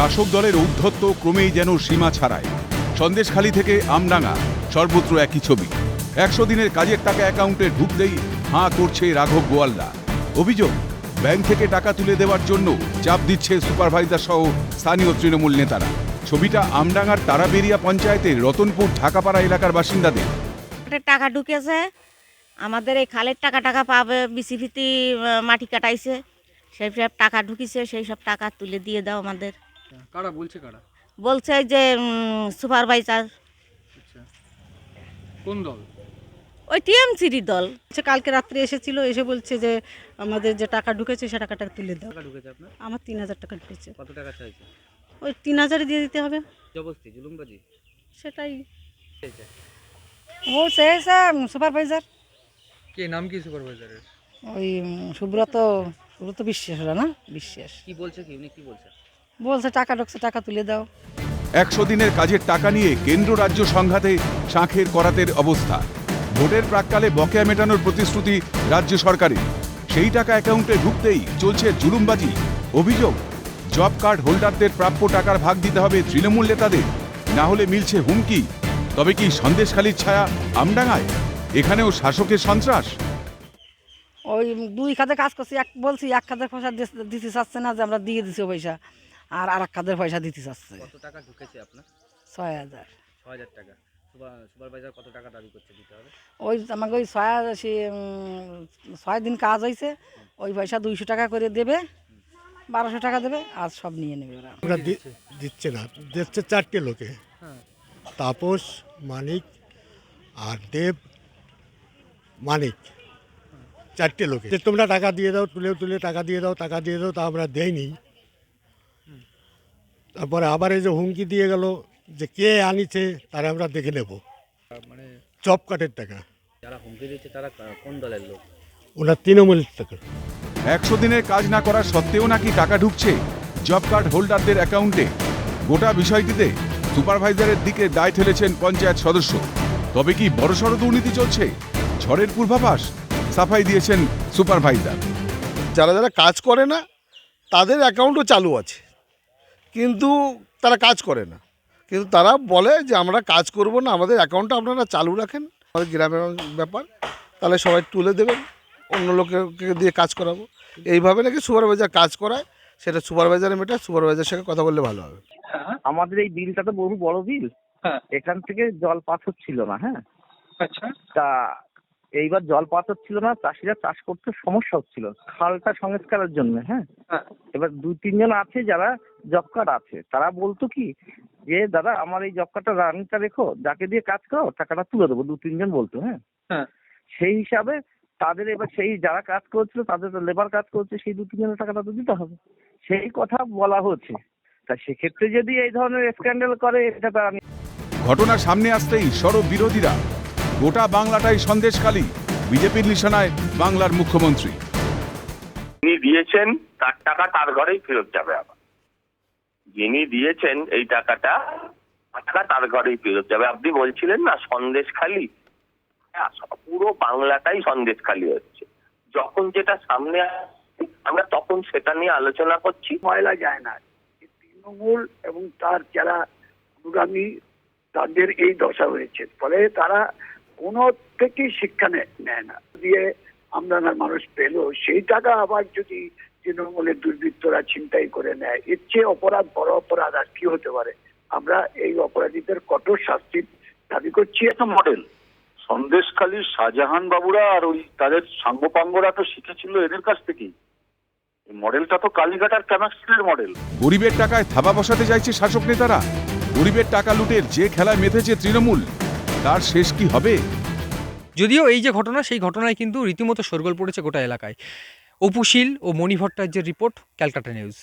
শাসক দলের ঔদ্ধত্য ক্রমেই যেন সীমা ছাড়ায়। সন্দেশখালী থেকে আমডাঙ্গা, সর্বত্র একই ছবি। একশো দিনের কাজের টাকা অ্যাকাউন্টে ঢুকতেই হাঁ করছে রাঘব গোয়ালদা। অভিযোগ, ব্যাংক থেকে টাকা তুলে দেওয়ার জন্য চাপ দিচ্ছে সুপারভাইজার সহ স্থানীয় তৃণমূল নেতারা। ছবিটা আমডাঙ্গার তারাবেরিয়া পঞ্চায়েতের রতনপুর ঢাকাপাড়া এলাকার বাসিন্দাদের। টাকা ঢুকেছে, আমাদের এই খালের টাকা টাকা পাবে বিসিপিতে মাটি কাটাইছে। সেই সব টাকা ঢুকিছে, সেই সব টাকা তুলে দিয়ে দাও আমাদের। কারা বলছে কারা? বলছে যে সুপারভাইজার। আচ্ছা। কোন দল? ওই টিএমসির দল। সে কালকে রাত্রে এসেছিল এসে বলছে যে আমাদের যে টাকা ঢুকেছে সে টাকাটা তুলে দাও। ঢুকেছে আপনার? আমার তিন হাজার টাকা ঢুকেছে। কত টাকা চাইছে? ওই তিন হাজারে দিয়ে দিতে হবে। জবস্তি জুলুমবাজি? সেটাই। ও চেয়েছে সুপারভাইজার। কে নাম কি সুপারভাইজারের? ওই সুব্রত সুব্রত বিশ্বাস না? বিশ্বাস। কি বলছে কি? উনি কি বলছে? বলছে টাকা ঢুকছে টাকা তুলে দাও। একশো দিনের কাজের টাকা নিয়ে কেন্দ্র রাজ্য সংঘাতে শাঁখের করাতের অবস্থা। ভোটের প্রাককালে বকেয়া মেটানোর প্রতিশ্রুতি রাজ্য সরকারের। সেই টাকা অ্যাকাউন্টে ঢুকতেই চলছে জুলুমবাজি। অভিযোগ জব কার্ড হোল্ডারদের প্রাপ্য টাকার ভাগ দিতে হবে তৃণমূল নেতাদের। না হলে মিলছে হুমকি। তবে কি সন্দেশখালির ছায়া আমডাঙায়? এখানেও শাসকের সন্ত্রাস? ওই দুই খাতে কাজ করছি এক বলছি এক খাতের পয়সা দিতে চাচ্ছে না যে আমরা দিয়ে দিছি পয়সা। আর আর এক খাতের পয়সা দিতে চাচ্ছে। কত টাকা ঢুকেছে আপনার? ছয় হাজার। ছ হাজার টাকা। সুপারভাইজার কত টাকা দাবি করছে দিতে হবে? ওই আমাকে ওই ছয় হাজার সে ছয় দিন কাজ হয়েছে ওই পয়সা দুইশো টাকা করে দেবে বারোশো টাকা দেবে আর সব নিয়ে নেবে ওরা। ওরা দি- দিচ্ছে না দিচ্ছে চারটে লোকে। তাপস মানিক আর দেব মানিক। চারটে লোকে। যে তোমরা টাকা দিয়ে দাও তুলে তুলে টাকা দিয়ে দাও টাকা দিয়ে দাও তা আমরা দেইনি। তারপরে আবার এই যে হুমকি দিয়ে গেল যে কে আনিছে তারা আমরা দেখে নেব। মানে চপ কাটের টাকা। যারা হুমকি দিচ্ছে তারা কোন দলের লোক? ওনার তৃণমূলের টাকা। একশো দিনের কাজ না করা সত্ত্বেও নাকি টাকা ঢুকছে জব কার্ড হোল্ডারদের অ্যাকাউন্টে। গোটা বিষয়টিতে সুপারভাইজারের দিকে দায় ঠেলেছেন পঞ্চায়েত সদস্য। তবে কি বড়সড় দুর্নীতি চলছে? ঝড়ের পূর্বাভাস সাফাই দিয়েছেন সুপারভাইজার। যারা যারা কাজ করে না তাদের অ্যাকাউন্টও চালু আছে। কিন্তু তারা কাজ করে না। কিন্তু তারা বলে যে আমরা কাজ করব না আমাদের অ্যাকাউন্টটা আপনারা চালু রাখেন আমাদের গ্রামের ব্যাপার। তাহলে সবাই তুলে দেবেন অন্য লোককে দিয়ে কাজ করাবো। এইভাবে নাকি সুপারভাইজার কাজ করায় সেটা সুপারভাইজারে মেটায় সুপারভাইজারের সঙ্গে কথা বললে ভালো হবে। আমাদের এই বিলটা তো বহু বড় বিল। হ্যাঁ। এখান থেকে জল পাথর ছিল না হ্যাঁ। আচ্ছা। তা এইবার জল পাস হচ্ছিল না চাষিরা চাষ করতে সমস্যা হচ্ছিল। খালটা সংস্কারের জন্য হ্যাঁ? হ্যাঁ। এবার দুই তিনজন আছে যারা জব কার্ড আছে তারা বলতো কি যে দাদা আমার এই জব কার্ডটা রানিংটা রেখো যাকে দিয়ে কাজ করো টাকাটা তুলে দেবো দু তিনজন বলতো হ্যাঁ? হ্যাঁ। সেই হিসাবে তাদের এবার সেই যারা কাজ করছিল তাদের লেবার কাজ করছে সেই দু তিনজনের টাকাটা তো দিতে হবে। সেই কথা বলা হচ্ছে। তা সেক্ষেত্রে যদি এই ধরনের স্ক্যান্ডাল করে এটা তো আমি ঘটনা সামনে আসতেই সরব বিরোধীরা। গোটা বাংলাটাই সন্দেশখালী। বিজেপির নিশানায় বাংলার মুখ্যমন্ত্রী। যিনি দিয়েছেন তার টাকা তার ঘরেই ফেরত যাবে আবার। যিনি দিয়েছেন এই টাকাটা তার টাকা তার ঘরেই ফেরত যাবে। আপনি বলছিলেন না সন্দেশ খালি পুরো বাংলাটাই সন্দেশ খালি হচ্ছে। যখন যেটা সামনে আসছে আমরা তখন সেটা নিয়ে আলোচনা করছি। ময়লা যায় না। তৃণমূল এবং তার যারা অনুগামী তাদের এই দশা হয়েছে। ফলে তারা কোনো থেকেই শিক্ষা নেয় না। দিয়ে আমদানার মানুষ পেল। সেই টাকা আবার যদি তৃণমূলের দুর্বৃত্তরা ছিনতাই করে নেয় এর চেয়ে অপরাধ বড় অপরাধ আর কি হতে পারে? আমরা এই অপরাধীদের কঠোর শাস্তির দাবি করছি। একটা মডেল সন্দেশখালীর শাহজাহান বাবুরা আর ওই তাদের সাঙ্গপাঙ্গরা তো শিখেছিল এদের কাছ থেকেই। এই মডেলটা তো কালীঘাটার ক্যামাক্সের মডেল গরিবের টাকায় থাবা বসাতে চাইছে শাসক নেতারা। গরিবের টাকা লুটের যে খেলায় মেতেছে তৃণমূল। তার শেষ কি হবে? যদিও এই যে ঘটনা, সেই ঘটনায় কিন্তু রীতিমতো সরগোল পড়েছে গোটা এলাকায়। অপুশীল ও মণি ভট্টাচার্যের রিপোর্ট, ক্যালকাটা নিউজ।